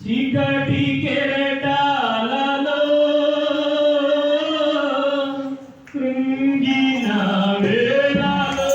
చీకటి కెరటాలలో కృంగిన వేళలో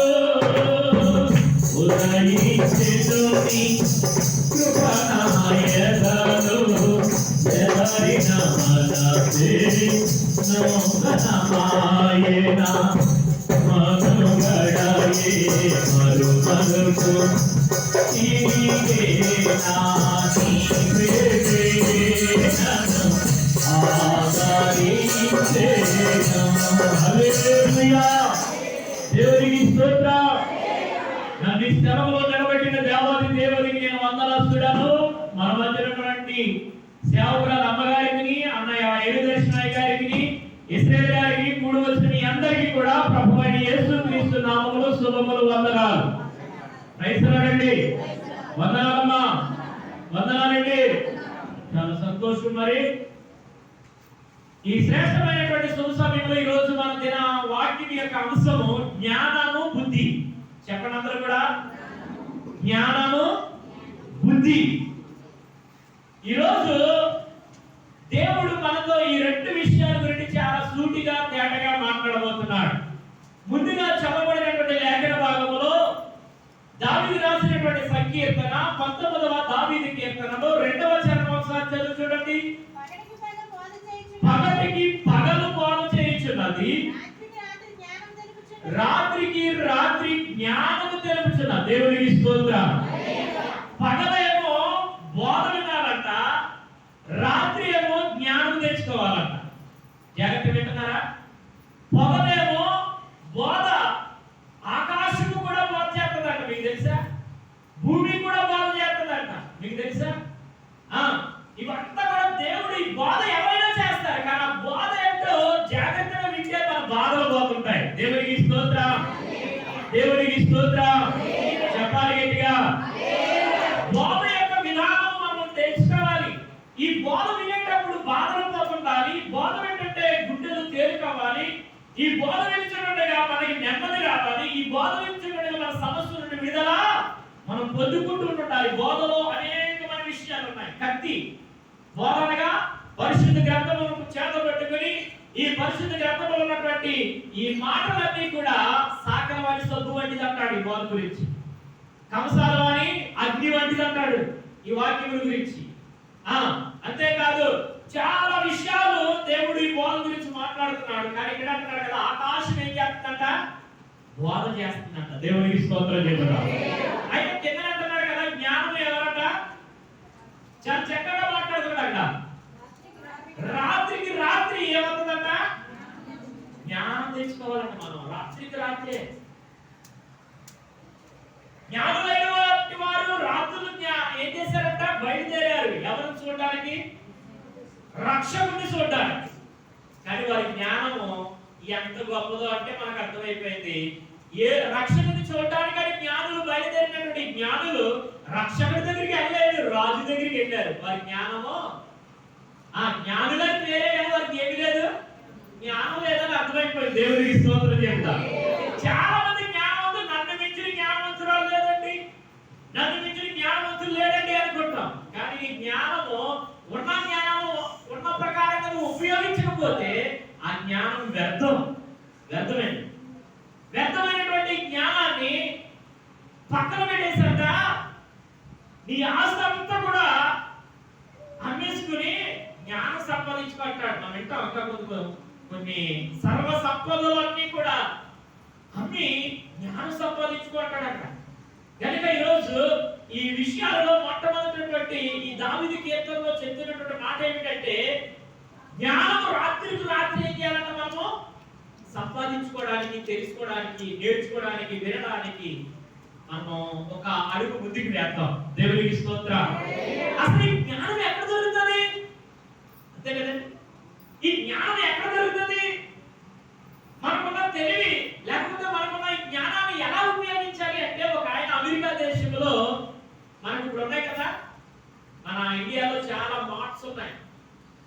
దేవునికి స్తోత్ర. నన్ను స్థలంలో నిలబెట్టిన దేవాది దేవునికి నేను వందనస్తుడను. మన మధ్య సేవకురాలు అమ్మగారికి అన్నయ్య గారికి గారికి కూడి వచ్చిన అందరికీ కూడా ప్రభు అయిన యేసు క్రీస్తు నామములు శుభములు వందలు రైతులండి వందనాలమ్మా. వందనాలండి చాలా సంతోషం మరి. ఈ శ్రేష్టమైనటువంటి శుభ సమయంలో ఈ రోజు మన దిన వాక్యం యొక్క అంశము జ్ఞానము బుద్ధి. చెప్పండి అందరూ కూడా. జ్ఞానము బుద్ధి. ఈరోజు దేవుడు మనతో ఈ రెండు విషయాల గురించి చాలా సూటిగా తేటగా మాట్లాడబోతున్నాడు. ముందుగా చెప్పబడినటువంటి లేఖన భాగము దావీదు రాసినటువంటి సంకీర్తన పంతొమ్మిదవ దావీదు కీర్తనలో రెండవ చరణం ఒకసారి చదువు చూడండి. పగటికి పగలు పాలు చేయించున్నది రాత్రికి రాత్రి జ్ఞానం తెలుపుచున్న దేవునికి స్తోత్రం పగలేమో బోధ వినాలంట రాత్రి ఏమో జ్ఞానం తెచ్చుకోవాలంట. జాగ్రత్త వింటున్నారా పొగలేమో బోధ ఆకాశము కూడా బోధ చేస్తుందంట మీకు తెలుసా భూమి కూడా బోధ చేస్తుందంట మీకు తెలుసా ఆ ఇవంతా కూడా దేవుడు ఈ బోధ ఎవరైనా చేస్తారు. కానీ ఆ బోధ ఏంటో జాగ్రత్తగా వింటే మన బాధలు పోతుంటాయి. దేవుడికి స్తోత్ర. దేవుడికి స్తోత్ర. చెప్పాలి గట్టిగా. బోధ యొక్క విధానం మనం తెలుసుకోవాలి. ఈ బోధ వినేటప్పుడు బాధలు పోతుండాలి. బోధ ఏంటంటే గుండెలు తేలికవ్వాలి ఈ బోధ వినిచినట్టుగా మనకి నెమ్మది రావాలి. ఈ బోధ వినిచినట్టుగా మన సమస్యల విడుదల మనం పొందుకుంటూ ఉండాలి బోధలో అనేకమైన విషయాలు ఉన్నాయి. కత్తి. బోధనగా పరిశుద్ధ గ్రంథములను చేత పెట్టుకుని ఈ పరిశుద్ధ గ్రంథంలో ఉన్నటువంటి ఈ మాటలన్నీ కూడా సాకర వారి సొద్దు వంటిది అంటాడు ఈ బోధ గురించి. కంసాల వాణి అగ్ని వంటిది అంటాడు ఈ వాక్యం గురించి. ఆ అంతేకాదు చాలా విషయాలు దేవుడు ఈ బోధ గురించి మాట్లాడుతున్నాడు. కానీ ఇక్కడ అంటున్నాడు కదా ఆకాశం ఏం చేస్తుందంట? బోధ చేస్తుందంట. దేవునికి స్తోత్రం చెబుతా అయితే కింద అంటున్నాడు కదా జ్ఞానం ఎవరట చాలా చక్కగా మాట్లాడుతున్నాడు రాత్రికి రాత్రి ఏమవుతుందంట జ్ఞానం మనం రాత్రికి రాత్రే. జ్ఞానులైన వాటి వారు రాత్రులు ఏం చేశారంట? బయలుదేరారు. ఎవరు చూడడానికి? రక్షకుడిని చూడడానికి. కానీ వారి జ్ఞానము ఎంత గొప్పదో అంటే మనకు అర్థమైపోయింది. ఏ రక్షకుడిని చూడడానికి అని జ్ఞానులు బయలుదేరినటువంటి జ్ఞానులు రక్షకుడి దగ్గరికి వెళ్ళలేదు రాజు దగ్గరికి వెళ్ళారు. వారి జ్ఞానము ఆ జ్ఞానులని పేరే కానీ వారికి ఏమి లేదు. జ్ఞానం లేదని అర్థమైపోయింది దేవుడికి స్తోత్రం చెప్తా చాలా మంది జ్ఞానవంతులు నన్ను మించిన జ్ఞానవంతురాలు లేదండి నన్ను మించిన జ్ఞానవంతులు లేదండి అనుకుంటాం. కానీ ఈ జ్ఞానము ఉన్న జ్ఞానము ఉన్న ప్రకారంగా నువ్వు ఉపయోగించకపోతే ఆ జ్ఞానం వ్యర్థం. వ్యర్థమైంది. వ్యర్థమైనటువంటి జ్ఞానాన్ని పక్కన పెట్టేశాక నీ ఆస్తి అంతా కూడా అమ్మేసుకుని జ్ఞానం సంపాదించుకుంటాడు. మనం ఇంకా ఇంకా కొన్ని సర్వ సంపదలన్నీ కూడా అమ్మి జ్ఞానం సంపాదించుకుంటాడట కనుక ఈరోజు ఈ విషయాలలో మొట్టమొదటిటువంటి ఈ దావిది కీర్తనలో చెందినటువంటి మాట ఏమిటంటే జ్ఞానం రాత్రికి రాత్రి ఏం చేయాలంట మనము? సంపాదించుకోవడానికి తెలుసుకోవడానికి నేర్చుకోవడానికి వినడానికి మనం ఒక అడుగు ముందుకు వేద్దాం. దేవునికి స్తోత్రం అసలు ఈ జ్ఞానం ఎక్కడ దొరుకుతుంది అంతే కదండి ఈ జ్ఞానం ఎక్కడ దొరుకుతుంది మనకున్న తెలివి లేకపోతే మనకున్న ఈ జ్ఞానాన్ని ఎలా ఉపయోగించాలి అంటే ఒక ఆయన అమెరికా దేశంలో మనకు ఇప్పుడు ఉన్నాయి కదా? మన ఇండియాలో చాలా మార్ట్స్ ఉన్నాయి.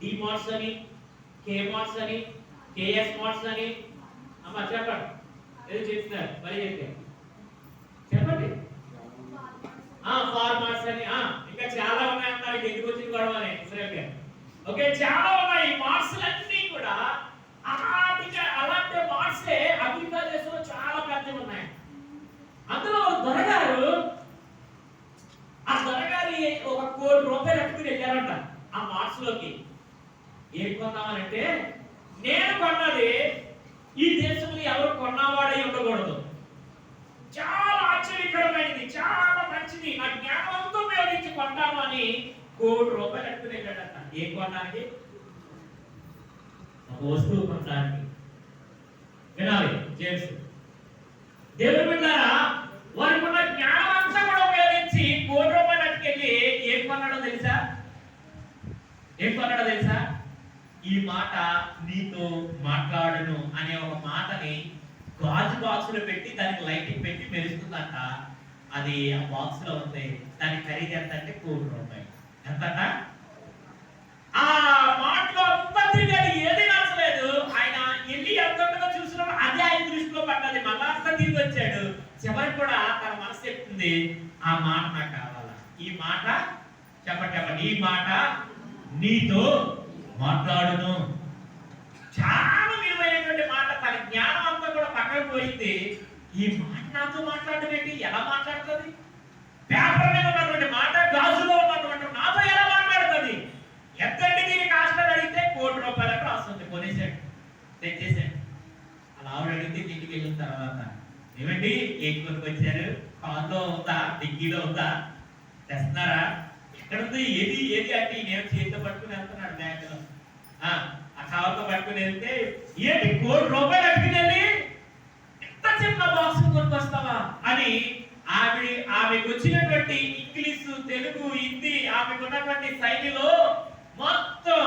డి మార్ట్స్ అని కే మార్ట్స్ అని కేఎస్ మార్ట్స్ అని. అమ్మ చెప్పండి. ఏదో చెప్తున్నారు మరి చెప్పారు చెప్పండి. ఆ ఫార్మర్స్ అని. ఇంకా చాలా ఉన్నాయి అన్నారు ఎందుకు వచ్చింది గొడవ అని ఓకే చాలా ఉన్నాయి. మార్ట్స్ అన్ని కూడా అలాంటి అలాంటి మార్క్సే అమెరికా దేశంలో చాలా పెద్దవి ఉన్నాయి అందులో ఒక దొరగారు ఆ దొరగారి ఒక కోటి రూపాయలు ఎట్టుకుని వెళ్ళారంట ఆ మార్క్స్లోకి ఏం కొన్నామనంటే నేను కొన్నది ఈ దేశంలో ఎవరు కొన్నవాడై ఉండకూడదు. చాలా ఆశ్చర్యకరమైనది చాలా మంచిది నా జ్ఞానంతో ఉపయోగించి కొంటాను అని కోటి రూపాయలు ఎట్టుకుని వెళ్ళాడంట ఏం కొనడానికి ఒక వస్తువు కొనడానికి. వినాలి జేమ్స్. దేవుడు బిడ్డారా వారికి ఉన్న జ్ఞానం అంతా కూడా ఉపయోగించి కోటి రూపాయలు అట్టుకెళ్ళి ఏం కొన్నాడో తెలుసా ఏం కొన్నాడో తెలుసా ఈ మాట నీతో మాట్లాడను అనే ఒక మాటని గాజు బాక్స్లో పెట్టి దానికి లైటింగ్ పెట్టి మెరుస్తుందంట. అది ఆ బాక్స్లో ఉంది. దాని ఖరీదు ఎంత అంటే కోటి రూపాయలు. ఎంతట? ఆ మాటలో అంతా తిరిగాడు ఏది నచ్చలేదు. ఆయన వెళ్ళి ఎంతగా చూసినా అదే ఆయన దృష్టిలో పడ్డది. మళ్ళా అంతా తిరిగి వచ్చాడు. చివరికి కూడా తన మనసు చెప్తుంది ఆ మాట నాకు కావాలా? ఈ మాట చెప్పండి చెప్పండి ఈ మాట నీతో మాట్లాడును చాలా విలువైనటువంటి మాట తన జ్ఞానం అంతా కూడా పక్కన పోయింది ఈ మాట నాతో మాట్లాడడం ఏంటి ఎలా మాట్లాడుతుంది? పేపర్ మీద ఉన్నటువంటి మాట గాజులో ఉన్నటువంటి నాతో ఎలా మాట్లాడుతుంది? ఎంతండి దీనికి ఆస్టర్ అడిగితే కోటి రూపాయలకు రాస్తుంది కొనేసాడు తెచ్చేసాడు అలా ఆవిడ అడిగితే ఇంటికి వెళ్ళిన తర్వాత ఏమండి ఏ కొనుక్కు వచ్చారు కార్లో ఉందా? డిగ్గీలో ఉందా? తెస్తున్నారా? ఎక్కడ ఉంది ఏది? ఏది? అంటే నేను చేతితో పట్టుకుని వెళ్తున్నాడు బ్యాంకులో. ఆ ఆ కవర్తో పట్టుకుని వెళ్తే ఏంటి? కోటి రూపాయలు అడిగిందండి? వెళ్ళి బాక్స్ కొనుక్కొస్తావా అని ఆమె ఆమెకు వచ్చినటువంటి ఇంగ్లీష్ తెలుగు హిందీ ఆమెకు ఉన్నటువంటి శైలిలో మొత్తం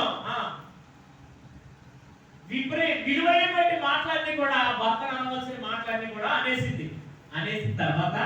విలువైనటువంటి మాటలన్నీ కూడా భర్త అనవలసిన మాటలన్నీ కూడా అనేసింది. అనేసిన తర్వాత